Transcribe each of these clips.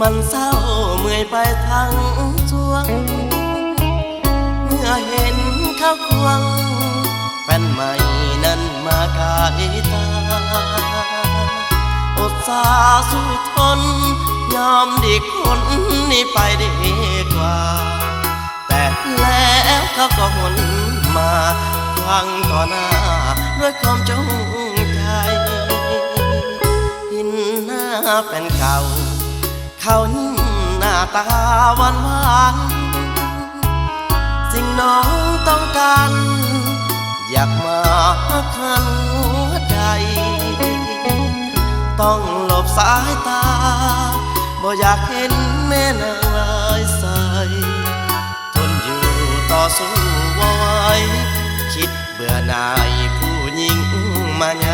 มันเศร้าเมื่อยไปทั้งจวง เมื่อเห็นเขาควง แฟนใหม่นั้นมากายตา อดสาสู้ทน ยอมดีคนนี่ไปดีกว่า แต่แล้วเขาก็หนมาควังต่อหน้าด้วยความจงใจเหน้าเป็นเก่า เขานิ่มหน้าตาหวานหวานสิ่งน้องต้องการ อยากมาคันหัวใจ ต้องหลบสายตา บ่อยากเห็นแม่นางลายใสทนอยู่ต่อสู้ไหวคิดเบื่อหน่ายผู้หญิงมายา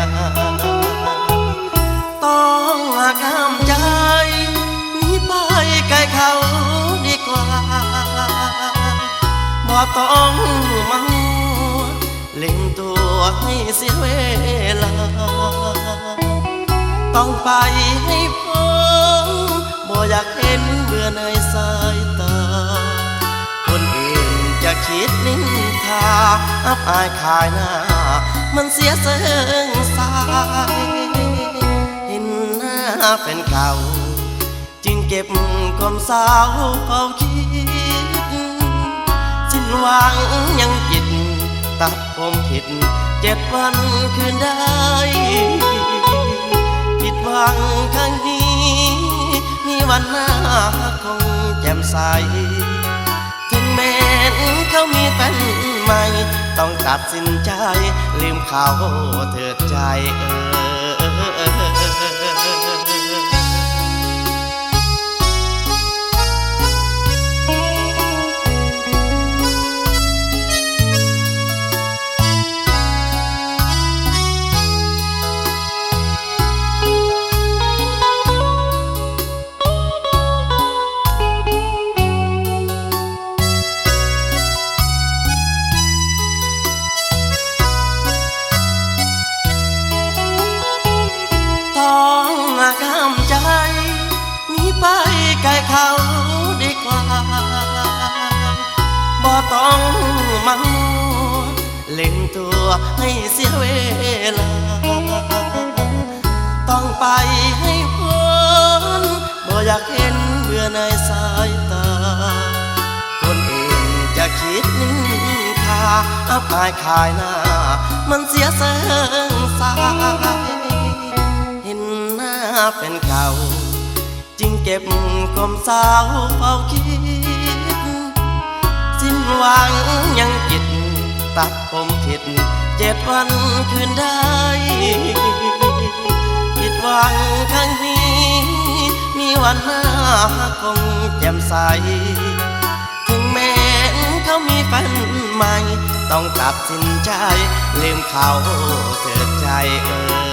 บ่ต้องมาเล่งตัวให้เสียเวลา ต้องไปให้พ้นบ่อยากเห็นเบื่อในสายตา คนอื่นจะคิดนินทา อับอายขายหน้า มันเสียเสิงสาย เห็นหน้าเป็นเก่า จึงเก็บความสาเฝ้าคิด หวังยังจิต ตัดผมผิดเจ็ดวันคืนได้ ผิดหวังครั้งนี้ มีวันหน้าคงแจ่มใส ถึงแม้นเขามีแฟนใหม่ ต้องตัดสินใจ ลืมเขาเถิดใจเออ เขาดีกว่า บ่ต้องมังเล่นตัวให้เสียเวลา ต้องไปให้พ้นบ่อยากเห็นเบื่อในสายตา คนอื่นจะคิดนินทาอับอายขายหน้า มันเสียเสิงสาย เห็นหน้าเป็นเก่า จ็บความสาวเฝ้าคิด สิ้นหวังยังจิต ตัดผมผิดเจ็ดวันคืนได้ผิดหวังครั้งนี้ มีวันหน้าคงแจ่มใส ถึงแม้เขามีแฟนใหม่ ต้องตัดสินใจ ลืมเขาเถิดใจเออ